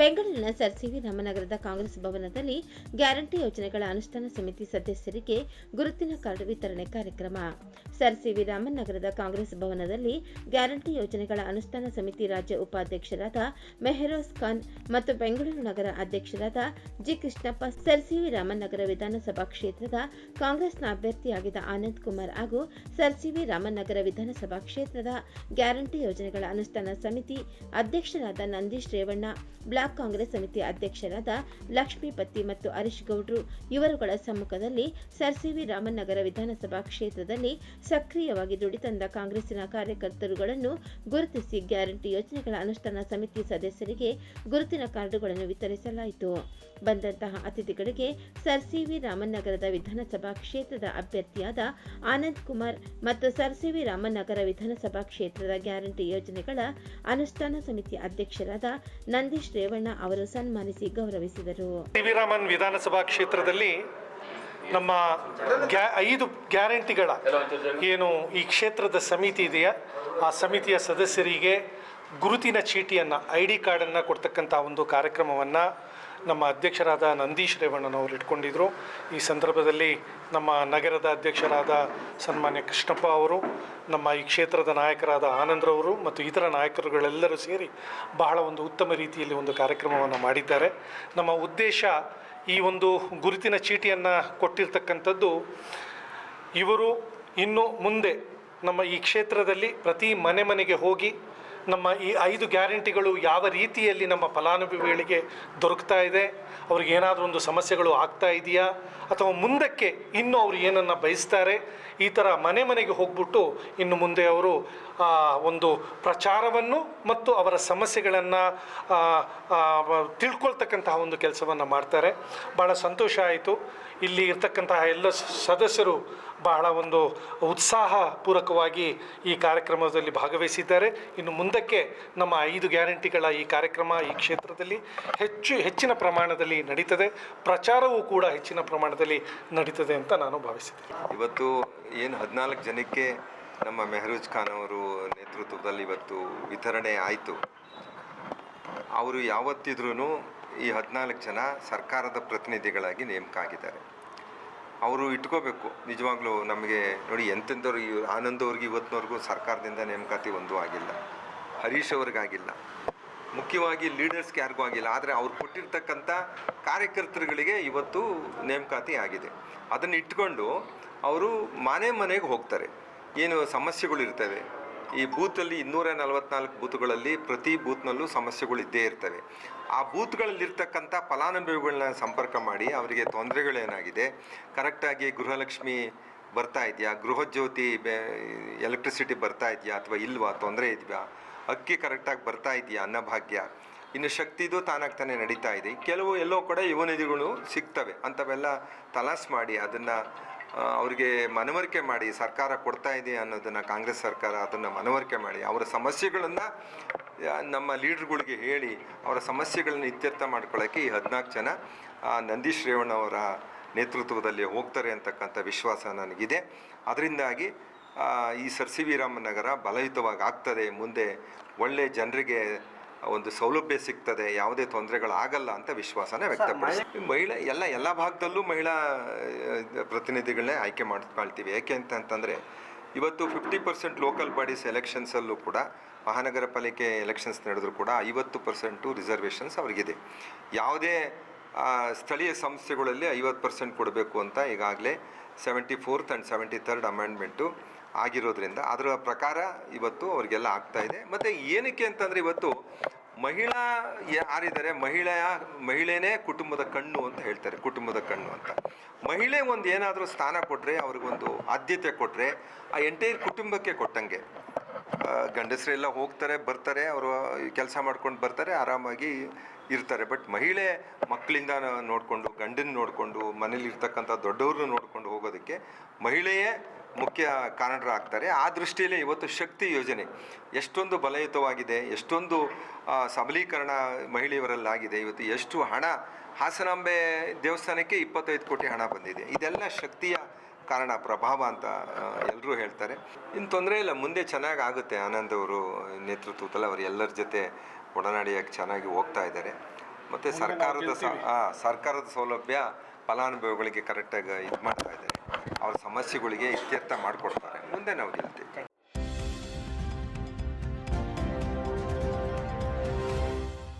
ಬೆಂಗಳೂರಿನ sir C V ರಾಮನಗರದ ಕಾಂಗ್ರೆಸ್ ಭವನದಲ್ಲಿ ಗ್ಯಾರಂಟಿ ಯೋಜನೆಗಳ ಅನುಷ್ಠಾನ ಸಮಿತಿ ಸದಸ್ಯರಿಗೆ ಗುರುತಿನ ಕಾರ್ಡ್ ವಿತರಣೆ ಕಾರ್ಯಕ್ರಮ. ಸರ್ ಸಿವಿ ರಾಮನಗರದ ಕಾಂಗ್ರೆಸ್ ಭವನದಲ್ಲಿ ಗ್ಯಾರಂಟಿ ಯೋಜನೆಗಳ ಅನುಷ್ಠಾನ ಸಮಿತಿ ರಾಜ್ಯ ಉಪಾಧ್ಯಕ್ಷರಾದ ಮೆಹರೋಸ್ ಖಾನ್ ಮತ್ತು ಬೆಂಗಳೂರು ನಗರ ಅಧ್ಯಕ್ಷರಾದ G Krishnappa sir CV Ramanagara ವಿಧಾನಸಭಾ ಕ್ಷೇತ್ರದ ಕಾಂಗ್ರೆಸ್ನ ಅಭ್ಯರ್ಥಿಯಾಗಿದ್ದ ಆನಂದ್ ಕುಮಾರ್ ಹಾಗೂ ಸರ್ ಸಿವಿ ರಾಮನಗರ ವಿಧಾನಸಭಾ ಕ್ಷೇತ್ರದ ಗ್ಯಾರಂಟಿ ಯೋಜನೆಗಳ ಅನುಷ್ಠಾನ ಸಮಿತಿ ಅಧ್ಯಕ್ಷರಾದ ನಂದೀಶ್ ರೇವಣ್ಣ, ಬ್ಲಾಕ್ ಕಾಂಗ್ರೆಸ್ ಸಮಿತಿ ಅಧ್ಯಕ್ಷರಾದ ಲಕ್ಷ್ಮೀಪತಿ ಮತ್ತು ಹರೀಶ್ ಗೌಡ್ರು ಇವರುಗಳ ಸಮ್ಮುಖದಲ್ಲಿ ಸರ್ ಸಿವಿ ರಾಮನಗರ ವಿಧಾನಸಭಾ ಕ್ಷೇತ್ರದಲ್ಲಿ ಸಕ್ರಿಯವಾಗಿ ದುಡಿತಂದ ಕಾಂಗ್ರೆಸ್ಸಿನ ಕಾರ್ಯಕರ್ತರುಗಳನ್ನು ಗುರುತಿಸಿ ಗ್ಯಾರಂಟಿ ಯೋಜನೆಗಳ ಅನುಷ್ಠಾನ ಸಮಿತಿ ಸದಸ್ಯರಿಗೆ ಗುರುತಿನ ಕಾರ್ಡುಗಳನ್ನು ವಿತರಿಸಲಾಯಿತು. ಬಂದಂತಹ ಅತಿಥಿಗಳಿಗೆ ಸರ್ ಸಿವಿ ರಾಮನಗರದ ವಿಧಾನಸಭಾ ಕ್ಷೇತ್ರದ ಅಭ್ಯರ್ಥಿಯಾದ ಆನಂದ್ ಕುಮಾರ್ ಮತ್ತು ಸರ್ ಸಿವಿ ರಾಮನಗರ ವಿಧಾನಸಭಾ ಕ್ಷೇತ್ರದ ಗ್ಯಾರಂಟಿ ಯೋಜನೆಗಳ ಅನುಷ್ಠಾನ ಸಮಿತಿ ಅಧ್ಯಕ್ಷರಾದ ನಂದೀಶ್ ರೇವಣ್ಣ ಅವರು ಸನ್ಮಾನಿಸಿ ಗೌರವಿಸಿದರು. ಟಿ ವಿ ರಾಮನ್ ವಿಧಾನಸಭಾ ಕ್ಷೇತ್ರದಲ್ಲಿ ನಮ್ಮ ಗ್ಯಾ, ಐದು ಗ್ಯಾರಂಟಿಗಳ ಏನು ಈ ಕ್ಷೇತ್ರದ ಸಮಿತಿ ಇದೆಯಾ? ಆ ಸಮಿತಿಯ ಸದಸ್ಯರಿಗೆ ಗುರುತಿನ ಚೀಟಿಯನ್ನು ಐ ಡಿ ಕಾರ್ಡನ್ನು ಕೊಡ್ತಕ್ಕಂಥ ಒಂದು ಕಾರ್ಯಕ್ರಮವನ್ನು ನಮ್ಮ ಅಧ್ಯಕ್ಷರಾದ ನಂದೀಶ್ ರೇವಣ್ಣನವರು ಇಟ್ಕೊಂಡಿದ್ರು. ಈ ಸಂದರ್ಭದಲ್ಲಿ ನಮ್ಮ ನಗರದ ಅಧ್ಯಕ್ಷರಾದ ಸನ್ಮಾನ್ಯ ಕೃಷ್ಣಪ್ಪ ಅವರು, ನಮ್ಮ ಈ ಕ್ಷೇತ್ರದ ನಾಯಕರಾದ ಆನಂದ್ರವರು ಮತ್ತು ಇತರ ನಾಯಕರುಗಳೆಲ್ಲರೂ ಸೇರಿ ಬಹಳ ಒಂದು ಉತ್ತಮ ರೀತಿಯಲ್ಲಿ ಒಂದು ಕಾರ್ಯಕ್ರಮವನ್ನು ಮಾಡಿದ್ದಾರೆ. ನಮ್ಮ ಉದ್ದೇಶ ಈ ಒಂದು ಗುರುತಿನ ಚೀಟಿಯನ್ನು ಕೊಟ್ಟಿರ್ತಕ್ಕಂಥದ್ದು ಇವರು ಇನ್ನು ಮುಂದೆ ನಮ್ಮ ಈ ಕ್ಷೇತ್ರದಲ್ಲಿ ಪ್ರತಿ ಮನೆ ಮನೆಗೆ ಹೋಗಿ ನಮ್ಮ ಈ ಐದು ಗ್ಯಾರಂಟಿಗಳು ಯಾವ ರೀತಿಯಲ್ಲಿ ನಮ್ಮ ಫಲಾನುಭವಿಗಳಿಗೆ ದೊರಕ್ತಾ ಇದೆ? ಅವ್ರಿಗೆ ಏನಾದರೂ ಒಂದು ಸಮಸ್ಯೆಗಳು ಆಗ್ತಾ ಇದೆಯಾ? ಅಥವಾ ಮುಂದಕ್ಕೆ ಇನ್ನೂ ಅವರು ಏನನ್ನು ಬಯಸ್ತಾರೆ? ಈ ಥರ ಮನೆ ಮನೆಗೆ ಹೋಗ್ಬಿಟ್ಟು ಇನ್ನು ಮುಂದೆ ಅವರು ಒಂದು ಪ್ರಚಾರವನ್ನು ಮತ್ತು ಅವರ ಸಮಸ್ಯೆಗಳನ್ನು ತಿಳ್ಕೊಳ್ತಕ್ಕಂತಹ ಒಂದು ಕೆಲಸವನ್ನು ಮಾಡ್ತಾರೆ. ಭಾಳ ಸಂತೋಷ ಆಯಿತು. ಇಲ್ಲಿ ಇರ್ತಕ್ಕಂತಹ ಎಲ್ಲ ಸದಸ್ಯರು ಬಹಳ ಒಂದು ಉತ್ಸಾಹಪೂರ್ವಕವಾಗಿ ಈ ಕಾರ್ಯಕ್ರಮದಲ್ಲಿ ಭಾಗವಹಿಸಿದ್ದಾರೆ. ಇನ್ನು ಮುಂದಕ್ಕೆ ನಮ್ಮ ಐದು ಗ್ಯಾರಂಟಿಗಳ ಈ ಕಾರ್ಯಕ್ರಮ ಈ ಕ್ಷೇತ್ರದಲ್ಲಿ ಹೆಚ್ಚು ಹೆಚ್ಚಿನ ಪ್ರಮಾಣದಲ್ಲಿ ನಡೀತದೆ. ಪ್ರಚಾರವೂ ಕೂಡ ಹೆಚ್ಚಿನ ಪ್ರಮಾಣದಲ್ಲಿ ನಡೀತದೆ ಅಂತ ನಾನು ಭಾವಿಸಿದ್ದೇನೆ ಇವತ್ತು ಏನು ಹದಿನಾಲ್ಕು ಜನಕ್ಕೆ ನಮ್ಮ ಮೆಹರೂಜ್ ಖಾನ್ ಅವರು ನೇತೃತ್ವದಲ್ಲಿ ಇವತ್ತು ವಿತರಣೆ ಆಯಿತು. ಅವರು ಯಾವತ್ತಿದ್ರೂ ಈ ಹದಿನಾಲ್ಕು ಜನ ಸರ್ಕಾರದ ಪ್ರತಿನಿಧಿಗಳಾಗಿ ನೇಮಕ ಆಗಿದ್ದಾರೆ ಅವರು ಇಟ್ಕೋಬೇಕು, ನಿಜವಾಗ್ಲೂ ನಮಗೆ ನೋಡಿ ಎಂತೆಂಥವ್ರಿಗೆ ಆನಂದವ್ರಿಗೆ ಇವತ್ತಿನವರೆಗೂ ಸರ್ಕಾರದಿಂದ ನೇಮಕಾತಿ ಒಂದೂ ಆಗಿಲ್ಲ. ಹರೀಶ್ ಅವ್ರಿಗಾಗಿಲ್ಲ. ಮುಖ್ಯವಾಗಿ ಲೀಡರ್ಸ್ಗೆ ಯಾರಿಗೂ ಆಗಿಲ್ಲ. ಆದರೆ ಅವ್ರು ಕೊಟ್ಟಿರ್ತಕ್ಕಂಥ ಕಾರ್ಯಕರ್ತರುಗಳಿಗೆ ಇವತ್ತು ನೇಮಕಾತಿ ಆಗಿದೆ. ಅದನ್ನು ಇಟ್ಕೊಂಡು ಅವರು ಮನೆ ಮನೆಗೆ ಹೋಗ್ತಾರೆ. ಏನು ಸಮಸ್ಯೆಗಳು ಇರ್ತವೆ? ಈ ಬೂತಲ್ಲಿ ಇನ್ನೂರ ನಲವತ್ನಾಲ್ಕು ಬೂತ್ಗಳಲ್ಲಿ ಪ್ರತಿ ಬೂತ್ನಲ್ಲೂ ಸಮಸ್ಯೆಗಳು ಇದ್ದೇ ಇರ್ತವೆ. ಆ ಬೂತ್ಗಳಲ್ಲಿರ್ತಕ್ಕಂಥ ಫಲಾನುಭವಿಗಳನ್ನ ಸಂಪರ್ಕ ಮಾಡಿ ಅವರಿಗೆ ತೊಂದರೆಗಳೇನಾಗಿದೆ? ಕರೆಕ್ಟಾಗಿ ಗೃಹಲಕ್ಷ್ಮಿ ಬರ್ತಾ ಇದೆಯಾ? ಗೃಹಜ್ಯೋತಿ ಎಲೆಕ್ಟ್ರಿಸಿಟಿ ಬರ್ತಾ ಇದೆಯಾ ಅಥವಾ ಇಲ್ವಾ? ತೊಂದರೆ ಇದೆಯಾ? ಅಕ್ಕಿ ಕರೆಕ್ಟಾಗಿ ಬರ್ತಾ ಇದೆಯಾ ಅನ್ನಭಾಗ್ಯ ಇನ್ನು ಶಕ್ತಿದು ತಾನಾಗ್ತಾನೆ ನಡೀತಾ ಇದೆ. ಕೆಲವು ಎಲ್ಲೋ ಕೂಡ ಯುವ ನಿಧಿಗಳು ಸಿಗ್ತವೆ. ಅಂಥವೆಲ್ಲ ತಲಾಸ್ ಮಾಡಿ ಅದನ್ನು ಅವರಿಗೆ ಮನವರಿಕೆ ಮಾಡಿ ಸರ್ಕಾರ ಕೊಡ್ತಾ ಇದೆ ಅನ್ನೋದನ್ನು ಕಾಂಗ್ರೆಸ್ ಸರ್ಕಾರ ಅದನ್ನು ಮನವರಿಕೆ ಮಾಡಿ ಅವರ ಸಮಸ್ಯೆಗಳನ್ನು ನಮ್ಮ ಲೀಡ್ರ್ಗಳಿಗೆ ಹೇಳಿ ಅವರ ಸಮಸ್ಯೆಗಳನ್ನ ಇತ್ಯರ್ಥ ಮಾಡ್ಕೊಳ್ಳೋಕ್ಕೆ ಈ ಹದಿನಾಲ್ಕು ಜನ ನಂದೀಶ್ ರೇವಣ್ಣವರ ನೇತೃತ್ವದಲ್ಲಿ ಹೋಗ್ತಾರೆ ಅಂತಕ್ಕಂಥ ವಿಶ್ವಾಸ ನನಗಿದೆ. ಅದರಿಂದಾಗಿ ಈ ಸರ್ ಸಿ ವಿ ರಾಮನಗರ ಬಲಯುತವಾಗಿ ಆಗ್ತದೆ ಮುಂದೆ ಒಳ್ಳೆ ಜನರಿಗೆ ಒಂದು ಸೌಲಭ್ಯ ಸಿಗ್ತದೆ ಯಾವುದೇ ತೊಂದರೆಗಳಾಗಲ್ಲ ಅಂತ ವಿಶ್ವಾಸನ ವ್ಯಕ್ತಪಡಿಸಿ. ಮಹಿಳೆ ಎಲ್ಲ ಎಲ್ಲ ಭಾಗದಲ್ಲೂ ಮಹಿಳಾ ಪ್ರತಿನಿಧಿಗಳನ್ನೇ ಆಯ್ಕೆ ಮಾಡ್ಕೊಳ್ತೀವಿ ಯಾಕೆ ಅಂತ ಅಂತಂದರೆ ಇವತ್ತು ಫಿಫ್ಟಿ ಪರ್ಸೆಂಟ್ ಲೋಕಲ್ ಬಾಡೀಸ್ ಎಲೆಕ್ಷನ್ಸಲ್ಲೂ ಕೂಡ ಮಹಾನಗರ ಪಾಲಿಕೆ ಎಲೆಕ್ಷನ್ಸ್ ನಡೆದರೂ ಕೂಡ ಐವತ್ತು ಪರ್ಸೆಂಟು ರಿಸರ್ವೇಷನ್ಸ್ ಅವರಿಗಿದೆ. ಯಾವುದೇ ಸ್ಥಳೀಯ ಸಂಸ್ಥೆಗಳಲ್ಲಿ ಐವತ್ತು ಪರ್ಸೆಂಟ್ ಕೊಡಬೇಕು ಅಂತ ಈಗಾಗಲೇ seventy fourth and seventy third amendment ಆಗಿರೋದ್ರಿಂದ ಅದರ ಪ್ರಕಾರ ಇವತ್ತು ಅವರಿಗೆಲ್ಲ ಆಗ್ತಾ ಇದೆ. ಮತ್ತು ಏನಕ್ಕೆ ಅಂತಂದರೆ ಇವತ್ತು ಮಹಿಳಾ ಯಾರಿದ್ದಾರೆ? ಮಹಿಳೆಯ, ಮಹಿಳೆನೇ ಕುಟುಂಬದ ಕಣ್ಣು ಅಂತ ಹೇಳ್ತಾರೆ, ಕುಟುಂಬದ ಕಣ್ಣು ಅಂತ. ಮಹಿಳೆ ಒಂದು ಏನಾದರೂ ಸ್ಥಾನ ಕೊಟ್ಟರೆ ಅವ್ರಿಗೊಂದು ಆದ್ಯತೆ ಕೊಟ್ಟರೆ ಆ ಎಂಟೈರ್ ಕುಟುಂಬಕ್ಕೆ ಕೊಟ್ಟಂಗೆ. ಗಂಡಸರೆಲ್ಲ ಹೋಗ್ತಾರೆ, ಬರ್ತಾರೆ, ಅವರು ಕೆಲಸ ಮಾಡ್ಕೊಂಡು ಬರ್ತಾರೆ, ಆರಾಮಾಗಿ ಇರ್ತಾರೆ. ಬಟ್ ಮಹಿಳೆ ಮಕ್ಕಳಿಂದ ನೋಡಿಕೊಂಡು, ಗಂಡನ ನೋಡಿಕೊಂಡು, ಮನೇಲಿ ಇರ್ತಕ್ಕಂಥ ದೊಡ್ಡವ್ರನ್ನ ನೋಡಿಕೊಂಡು ಹೋಗೋದಕ್ಕೆ ಮಹಿಳೆಯೇ ಮುಖ್ಯ ಕಾರಣರಾಗ್ತಾರೆ. ಆ ದೃಷ್ಟಿಯಲ್ಲಿ ಇವತ್ತು ಶಕ್ತಿ ಯೋಜನೆ ಎಷ್ಟೊಂದು ಬಲಯುತವಾಗಿದೆ ಎಷ್ಟೊಂದು ಸಬಲೀಕರಣ ಮಹಿಳೆಯರಲ್ಲಾಗಿದೆ ಇವತ್ತು ಎಷ್ಟು ಹಣ ಹಾಸನಾಂಬೆ ದೇವಸ್ಥಾನಕ್ಕೆ ಇಪ್ಪತ್ತೈದು ಕೋಟಿ ಹಣ ಬಂದಿದೆ. ಇದೆಲ್ಲ ಶಕ್ತಿಯ ಕಾರಣ ಪ್ರಭಾವ ಅಂತ ಎಲ್ಲರೂ ಹೇಳ್ತಾರೆ. ಇನ್ನು ತೊಂದರೆ ಇಲ್ಲ ಮುಂದೆ ಚೆನ್ನಾಗಿ ಆಗುತ್ತೆ ಆನಂದ್ ಅವರು ನೇತೃತ್ವದಲ್ಲಿ ಅವರು ಎಲ್ಲರ ಜೊತೆ ಒಡನಾಡಿಯಾಗಿ ಚೆನ್ನಾಗಿ ಹೋಗ್ತಾ ಇದ್ದಾರೆ. ಮತ್ತು ಸರ್ಕಾರದ ಸರ್ಕಾರದ ಸೌಲಭ್ಯ ಫಲಾನುಭವಿಗಳಿಗೆ ಕರೆಕ್ಟಾಗಿ ಇದು ಮಾಡ್ತಾ ಇದ್ದಾರೆ. ಅವ್ರ ಸಮಸ್ಯೆಗಳಿಗೆ ಇತ್ಯರ್ಥ ಮಾಡಿಕೊಡ್ತಾರೆ. ಮುಂದೆ ನಾವು ಗೆಲ್ತೀವಿ